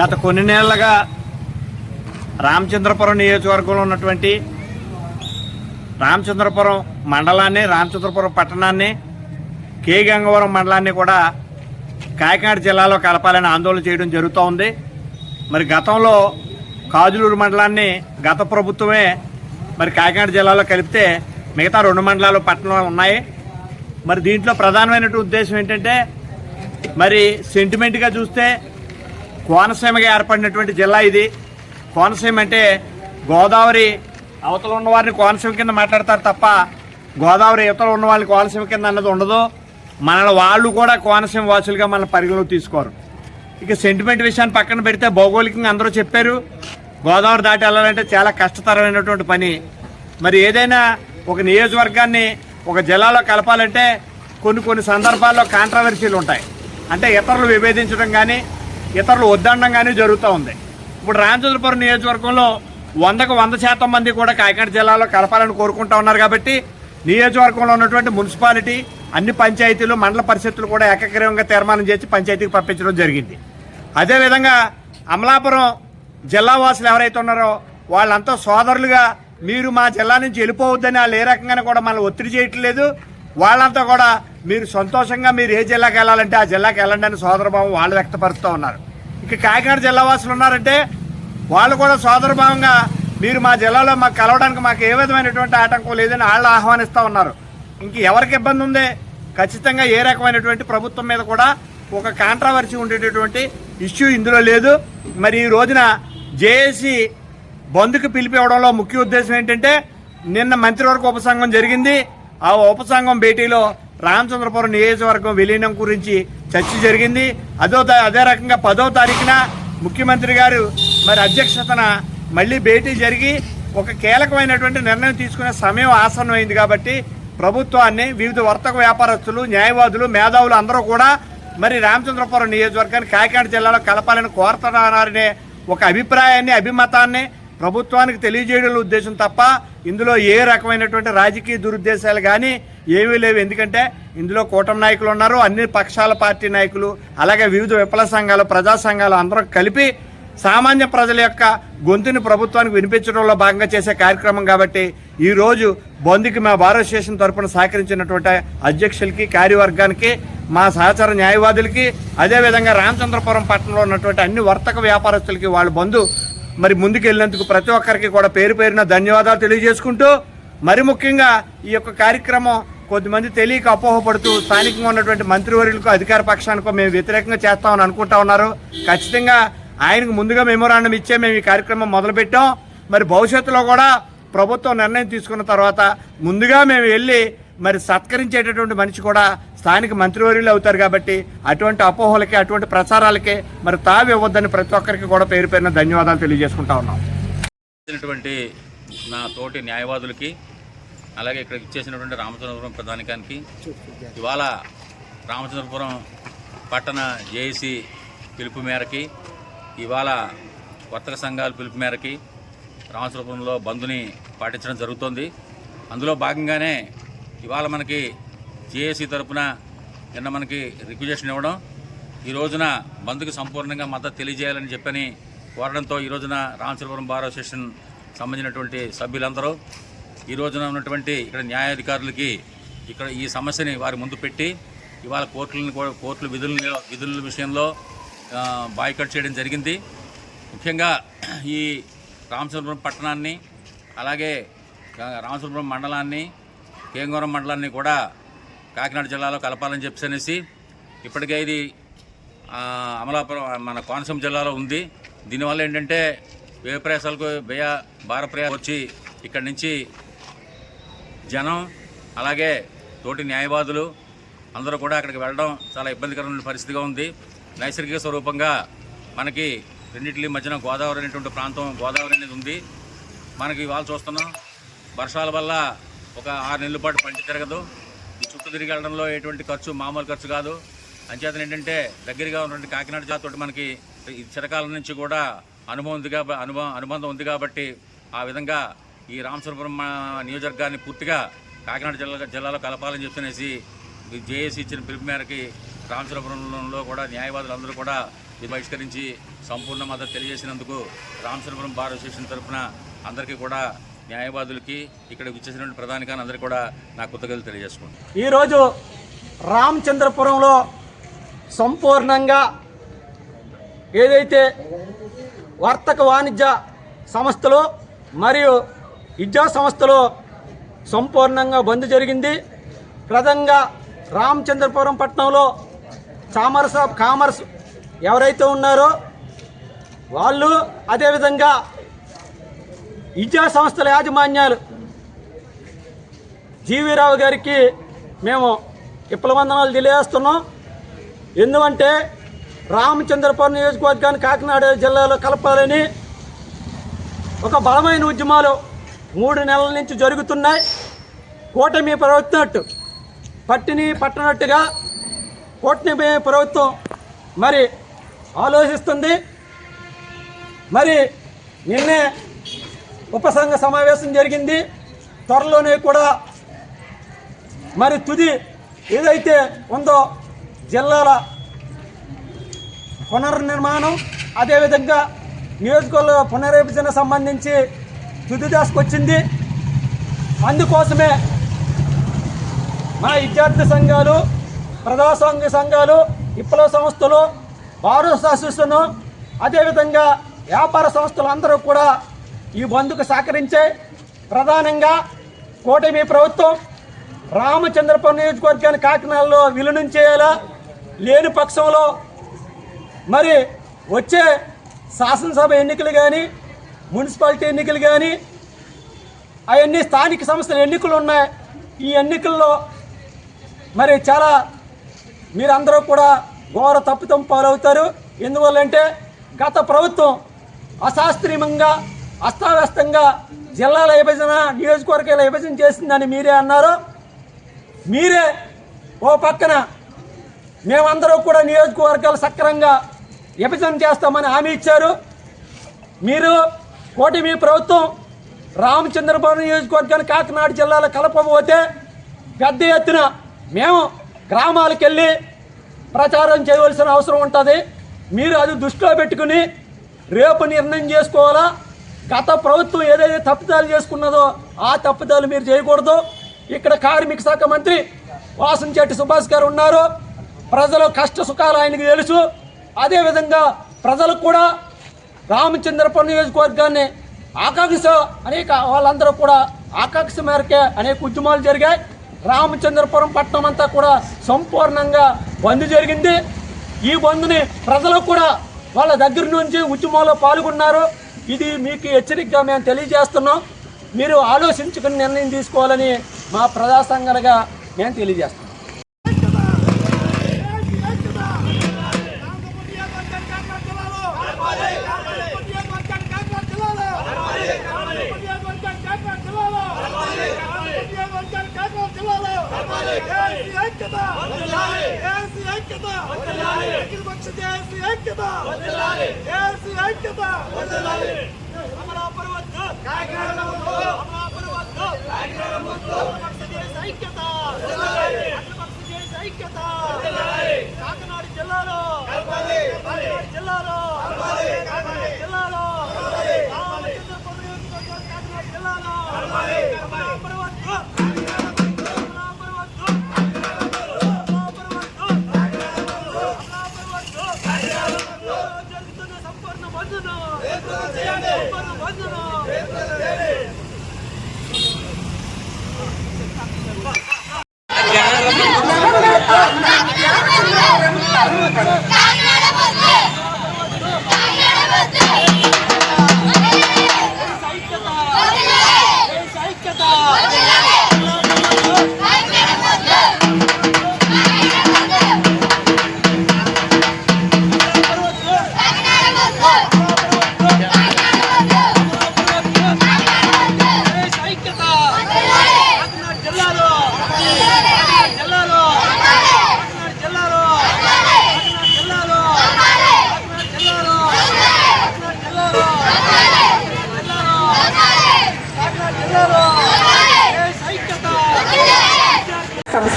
గత కొన్ని నెలలుగా రామచంద్రపురం నియోజకవర్గంలో ఉన్నటువంటి రామచంద్రపురం మండలాన్ని రామచంద్రపురం పట్టణాన్ని కే గంగవరం మండలాన్ని కూడా కాకినాడ జిల్లాలో కలపాలని ఆందోళన చేయడం జరుగుతూ ఉంది. మరి గతంలో కాజులూరు మండలాన్ని గత ప్రభుత్వమే మరి కాకినాడ జిల్లాలో కలిపితే మిగతా రెండు మండలాలు పట్టణాలు ఉన్నాయి. మరి దీంట్లో ప్రధానమైనటువంటి ఉద్దేశం ఏంటంటే మరి సెంటిమెంట్గా చూస్తే కోనసీమగా ఏర్పడినటువంటి జిల్లా ఇది. కోనసీమ అంటే గోదావరి అవతల ఉన్న వారిని కోనసీమ కింద మాట్లాడతారు తప్ప గోదావరి ఇవతల ఉన్న వాళ్ళని కోనసీమ కింద అన్నది ఉండదు. మన వాళ్ళు కూడా కోనసీమ వాసులుగా మన పరిగణలోకి తీసుకోరు. ఇక సెంటిమెంట్ విషయాన్ని పక్కన పెడితే భౌగోళికంగా అందరూ చెప్పారు. గోదావరి దాటి వెళ్ళాలంటే చాలా కష్టతరమైనటువంటి పని. మరి ఏదైనా ఒక నియోజకవర్గాన్ని ఒక జిల్లాలో కలపాలంటే కొన్ని కొన్ని సందర్భాల్లో కాంట్రవర్సీలు ఉంటాయి. అంటే ఇతరులు విభేదించడం కానీ ఇతరులు వద్దండంగానే జరుగుతూ ఉంది. ఇప్పుడు రామచంద్రపురం నియోజకవర్గంలో వందకు వంద శాతం మంది కూడా కాకినాడ జిల్లాలో కలపాలని కోరుకుంటా ఉన్నారు కాబట్టి నియోజకవర్గంలో ఉన్నటువంటి మున్సిపాలిటీ అన్ని పంచాయతీలు మండల పరిషత్తులు కూడా ఏకగ్రీవంగా తీర్మానం చేసి పంచాయతీకి పంపించడం జరిగింది. అదేవిధంగా అమలాపురం జిల్లా వాసులు ఎవరైతే ఉన్నారో వాళ్ళంతా సోదరులుగా మీరు మా జిల్లా నుంచి వెళ్ళిపోవద్దని వాళ్ళు ఏ రకంగానే కూడా మనల్ని ఒత్తిడి చేయట్లేదు. వాళ్ళంతా కూడా మీరు సంతోషంగా మీరు ఏ జిల్లాకి వెళ్ళాలంటే ఆ జిల్లాకి వెళ్ళండి అని సోదరభావం వాళ్ళు వ్యక్తపరుస్తూ ఉన్నారు. ఇక కాకినాడ జిల్లా వాసులు ఉన్నారంటే వాళ్ళు కూడా సోదరభావంగా మీరు మా జిల్లాలో మాకు కలవడానికి మాకు ఏ విధమైనటువంటి ఆటంకం లేదని వాళ్ళు ఆహ్వానిస్తూ ఉన్నారు. ఇంక ఎవరికి ఇబ్బంది ఉంది? ఖచ్చితంగా ఏ రకమైనటువంటి ప్రభుత్వం మీద కూడా ఒక కాంట్రవర్సీ ఉండేటటువంటి ఇష్యూ ఇందులో లేదు. మరి ఈ రోజున జేఏసీ బంద్కు పిలిపివ్వడంలో ముఖ్య ఉద్దేశం ఏంటంటే నిన్న మంత్రివర్గ ఉపసంఘం జరిగింది. ఆ ఉపసంఘం భేటీలో రామచంద్రపురం నియోజకవర్గం విలీనం గురించి చర్చ జరిగింది. అదో అదే రకంగా పదో తారీఖున ముఖ్యమంత్రి గారు మరి అధ్యక్షతన మళ్ళీ భేటీ జరిగి ఒక కీలకమైనటువంటి నిర్ణయం తీసుకునే సమయం ఆసన్నమైంది కాబట్టి ప్రభుత్వాన్ని వివిధ వర్తక వ్యాపారస్తులు న్యాయవాదులు మేధావులు అందరూ కూడా మరి రామచంద్రపురం నియోజకవర్గాన్ని కాకినాడ జిల్లాలో కలపాలని కోరుతున్నారనే ఒక అభిప్రాయాన్ని అభిమతాన్ని ప్రభుత్వానికి తెలియజేయడం ఉద్దేశం తప్ప ఇందులో ఏ రకమైనటువంటి రాజకీయ దురుద్దేశాలు కానీ ఏమీ లేవు. ఎందుకంటే ఇందులో కూటమి నాయకులు ఉన్నారు అన్ని పక్షాల పార్టీ నాయకులు అలాగే వివిధ విప్లవ సంఘాలు ప్రజా సంఘాలు అందరూ కలిపి సామాన్య ప్రజల యొక్క గొంతుని ప్రభుత్వానికి వినిపించడంలో భాగంగా చేసే కార్యక్రమం కాబట్టి ఈ రోజు బంద్కి మా భారత స్టేషన్ తరపున సహకరించినటువంటి అధ్యక్షులకి కార్యవర్గానికి మా సహచర న్యాయవాదులకి అదేవిధంగా రామచంద్రపురం పట్టణంలో ఉన్నటువంటి అన్ని వర్తక వ్యాపారస్తులకి వాళ్ళ బంధు మరి ముందుకెళ్ళినందుకు ప్రతి ఒక్కరికి కూడా పేరు పేరున ధన్యవాదాలు తెలియజేసుకుంటూ మరి ముఖ్యంగా ఈ యొక్క కార్యక్రమం కొద్దిమంది తెలియక అపోహపడుతూ స్థానికంగా ఉన్నటువంటి మంత్రివర్యులకు అధికార పక్షానికో మేము వ్యతిరేకంగా చేస్తామని అనుకుంటా ఉన్నారు. ఖచ్చితంగా ఆయనకు ముందుగా మెమోరాండం ఇచ్చే మేము ఈ కార్యక్రమం మొదలుపెట్టాం. మరి భవిష్యత్తులో కూడా ప్రభుత్వం నిర్ణయం తీసుకున్న తర్వాత ముందుగా మేము వెళ్ళి మరి సత్కరించేటటువంటి మనిషి కూడా స్థానిక మంత్రివర్యులు అవుతారు కాబట్టి అటువంటి అపోహలకి అటువంటి ప్రచారాలకే మరి తావి ఇవ్వద్దని ప్రతి ఒక్కరికి కూడా పేరు పేరున ధన్యవాదాలు తెలియజేసుకుంటా ఉన్నాం. నా తోటి న్యాయవాదులకి అలాగే ఇక్కడ ఇచ్చేసినటువంటి రామచంద్రపురం ప్రధానికానికి ఇవాళ రామచంద్రపురం పట్టణ జేఏసీ పిలుపు మేరకి ఇవాళ వర్తక సంఘాల పిలుపు మేరకి రామచంద్రపురంలో బంద్ని పాటించడం జరుగుతోంది. అందులో భాగంగానే ఇవాళ మనకి జేఏసీ తరపున నిన్న మనకి రిక్వజేషన్ ఇవ్వడం. ఈ రోజున బంద్కు సంపూర్ణంగా మద్దతు తెలియజేయాలని చెప్పని కోరడంతో ఈ రోజున రామచంద్రపురం బార్ అసోసియేషన్ సంబంధించినటువంటి సభ్యులందరూ ఈ రోజున ఉన్నటువంటి ఇక్కడ న్యాయాధికారులకి ఇక్కడ ఈ సమస్యని వారి ముందు పెట్టి ఇవాళ కోర్టులను కూడా కోర్టుల విధుల విధుల విషయంలో బాయ్కట్ చేయడం జరిగింది. ముఖ్యంగా ఈ రామచంద్రపురం పట్టణాన్ని అలాగే రామచంద్రపురం మండలాన్ని కేంగూరం మండలాన్ని కూడా కాకినాడ జిల్లాలో కలపాలని చెప్పేసి అనేసి ఇప్పటికే ఇది అమలాపురం మన కోనసీమ జిల్లాలో ఉంది. దీనివల్ల ఏంటంటే వ్యయ ప్రయాసాలకు వ్యయ భార ప్రయాసం వచ్చి ఇక్కడి నుంచి జనం అలాగే తోటి న్యాయవాదులు అందరూ కూడా అక్కడికి వెళ్ళడం చాలా ఇబ్బందికరమైన పరిస్థితిగా ఉంది. నైసర్గిక స్వరూపంగా మనకి రెండింటి మధ్యన గోదావరి అనేటువంటి ప్రాంతం గోదావరి అనేది ఉంది. మనకి ఇవాళ చూస్తున్నాం వర్షాల వల్ల ఒక ఆరు నెలల పాటు పంట తిరగదు తిరిగి వెళ్ళడంలో ఎటువంటి ఖర్చు మామూలు ఖర్చు కాదు. అంచేతన ఏంటంటే దగ్గరగా ఉన్నటువంటి కాకినాడ జిల్లాతో మనకి ఈ చిరకాలం నుంచి కూడా అనుభవం ఉంది కాబట్టి అనుభవం అనుబంధం ఉంది కాబట్టి ఆ విధంగా ఈ రామచంద్రపురం నియోజకవర్గాన్ని పూర్తిగా కాకినాడ జిల్లా జిల్లాలో కలపాలని చెప్పనేసి జేఏసీ ఇచ్చిన పిలుపు మేరకి రామచంద్రపురంలో కూడా న్యాయవాదులు అందరూ కూడా ఇది బహిష్కరించి సంపూర్ణ మద్దతు తెలియజేసినందుకు రామచంద్రపురం బార్ అసోసియేషన్ తరఫున అందరికీ కూడా న్యాయవాదులకి ఇక్కడ విచ్చేసినటువంటి ప్రధానికాన్ని అందరికీ కూడా నా కృతజ్ఞతలు తెలియజేసుకుంటాను ఈరోజు రామచంద్రపురంలో సంపూర్ణంగా ఏదైతే వర్తక వాణిజ్య సంస్థలు మరియు విద్యా సంస్థలు సంపూర్ణంగా బంద్ జరిగింది. ప్రధానంగా రామచంద్రపురం పట్టణంలో చామర్స్ ఆఫ్ కామర్స్ ఎవరైతే ఉన్నారో వాళ్ళు అదేవిధంగా విద్యా సంస్థల యాజమాన్యాలు. జీవీరావు గారికి మేము విప్లవందనాలు తెలియజేస్తున్నాం. ఎందుకంటే రామచంద్రపురం నియోజకవర్గాన్ని కాకినాడ జిల్లాలో కలపాలని ఒక బలమైన ఉద్యమాలు మూడు నెలల నుంచి జరుగుతున్నాయి. కూటమి ప్రభుత్వం పట్టిని పట్టనట్టుగా కూటమి ప్రభుత్వం మరి ఆలోచిస్తుంది. మరి నిన్నే ఉపసంఘ సమావేశం జరిగింది. త్వరలోనే కూడా మరి తుది ఏదైతే ఉందో జిల్లాల పునర్నిర్మాణం అదేవిధంగా నియోజకవర్గ పునర్విభజన సంబంధించి తుది దశకు వచ్చింది అందుకోసమే మా విద్యార్థి సంఘాలు ప్రజాస్వామ్య సంఘాలు విప్లవ సంస్థలు వారు అసోసియేషన్ అదేవిధంగా వ్యాపార సంస్థలు అందరూ కూడా ఈ బంద్కు సహకరించే ప్రధానంగా కూటమి ప్రభుత్వం రామచంద్రపురం నియోజకవర్గాన్ని కాకినాడలో విలీనం చేయాలా? లేని పక్షంలో మరి వచ్చే శాసనసభ ఎన్నికలు కానీ మున్సిపాలిటీ ఎన్నికలు కానీ అవన్నీ స్థానిక సంస్థల ఎన్నికలు ఉన్నాయి. ఈ ఎన్నికల్లో మరి చాలా మీరందరూ కూడా ఘోర తప్పుతం పాలవుతారు. ఎందువల్లంటే గత ప్రభుత్వం అశాస్త్రీయంగా అస్తావ్యస్తంగా జిల్లాల విభజన నియోజకవర్గాల విభజన చేసిందని మీరే అన్నారు. మీరే ఓ పక్కన మేమందరూ కూడా నియోజకవర్గాలు సక్రంగా విభజన చేస్తామని హామీ ఇచ్చారు. మీరు కూటమి ప్రభుత్వం రామచంద్రపురం నియోజకవర్గాన్ని కాకినాడ జిల్లాలో కలపబోతే పెద్ద ఎత్తున మేము గ్రామాలకు వెళ్ళి ప్రచారం చేయవలసిన అవసరం ఉంటుంది. మీరు అది దృష్టిలో పెట్టుకుని రేపు నిర్ణయం చేసుకోవాలా? గత ప్రభుత్వం ఏదైతే తప్పిదాలు చేసుకున్నదో ఆ తప్పిదాలు మీరు చేయకూడదు. ఇక్కడ కార్మిక శాఖ మంత్రి వాసంచెట్టి సుభాష్ గారు ఉన్నారు. ప్రజల కష్ట సుఖాలు ఆయనకు తెలుసు. అదేవిధంగా ప్రజలకు కూడా రామచంద్రపురం నియోజకవర్గాన్ని ఆకాంక్ష అనేక వాళ్ళందరూ కూడా ఆకాంక్ష మేరకే అనేక ఉద్యమాలు జరిగాయి. రామచంద్రపురం పట్టణం అంతా కూడా సంపూర్ణంగా బంద్ జరిగింది. ఈ బంద్ని ప్రజలకు కూడా వాళ్ళ దగ్గర నుంచి ఉద్యమంలో పాల్గొన్నారు. ఇది మీకు హెచ్చరికగా మేము తెలియజేస్తున్నాం. మీరు ఆలోచించుకుని నిర్ణయం తీసుకోవాలని మా ప్రజా సంఘాలుగా మేము తెలియజేస్తున్నాం. కాకినాడ వందనం. బంధును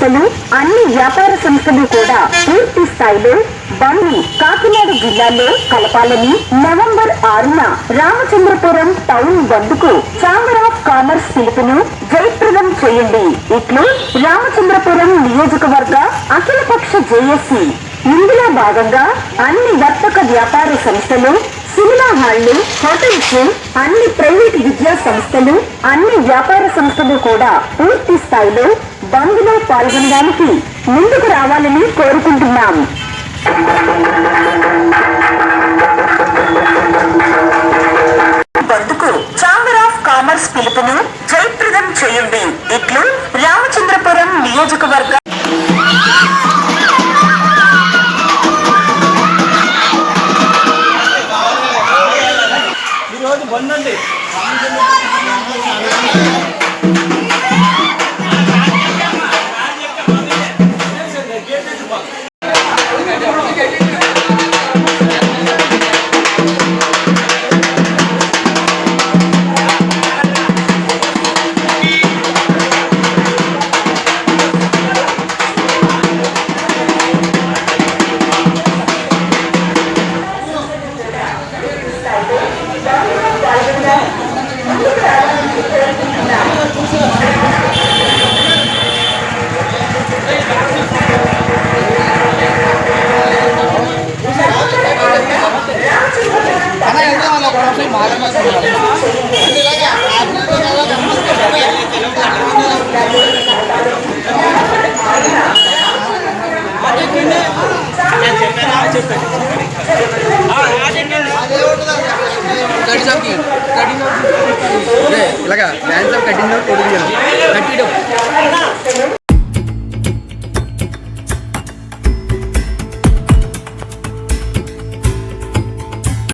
సంస్థలు అన్ని వ్యాపార సంస్థలు కూడా పూర్తి స్థాయిలో బండి కాకినాడ జిల్లాలో కలపాలని నవంబర్ ఆరున రామచంద్రపురం టౌన్ బంద్కు ఛాంబర్ ఆఫ్ కామర్స్ పిలుపును జయప్రదం చేయండి. ఇట్లు రామచంద్రపురం నియోజకవర్గ అఖిలపక్ష జేఏసీ. ఇందులో భాగంగా అన్ని వర్తక వ్యాపార సంస్థలు సినిమా హాళ్ళు హోటల్స్ అన్ని ప్రైవేట్ విద్యా సంస్థలు అన్ని వ్యాపార సంస్థలు కూడా పూర్తి స్థాయిలో బంద్లో పాల్గొనడానికి ముందుకు రావాలని కోరుకుంటున్నాం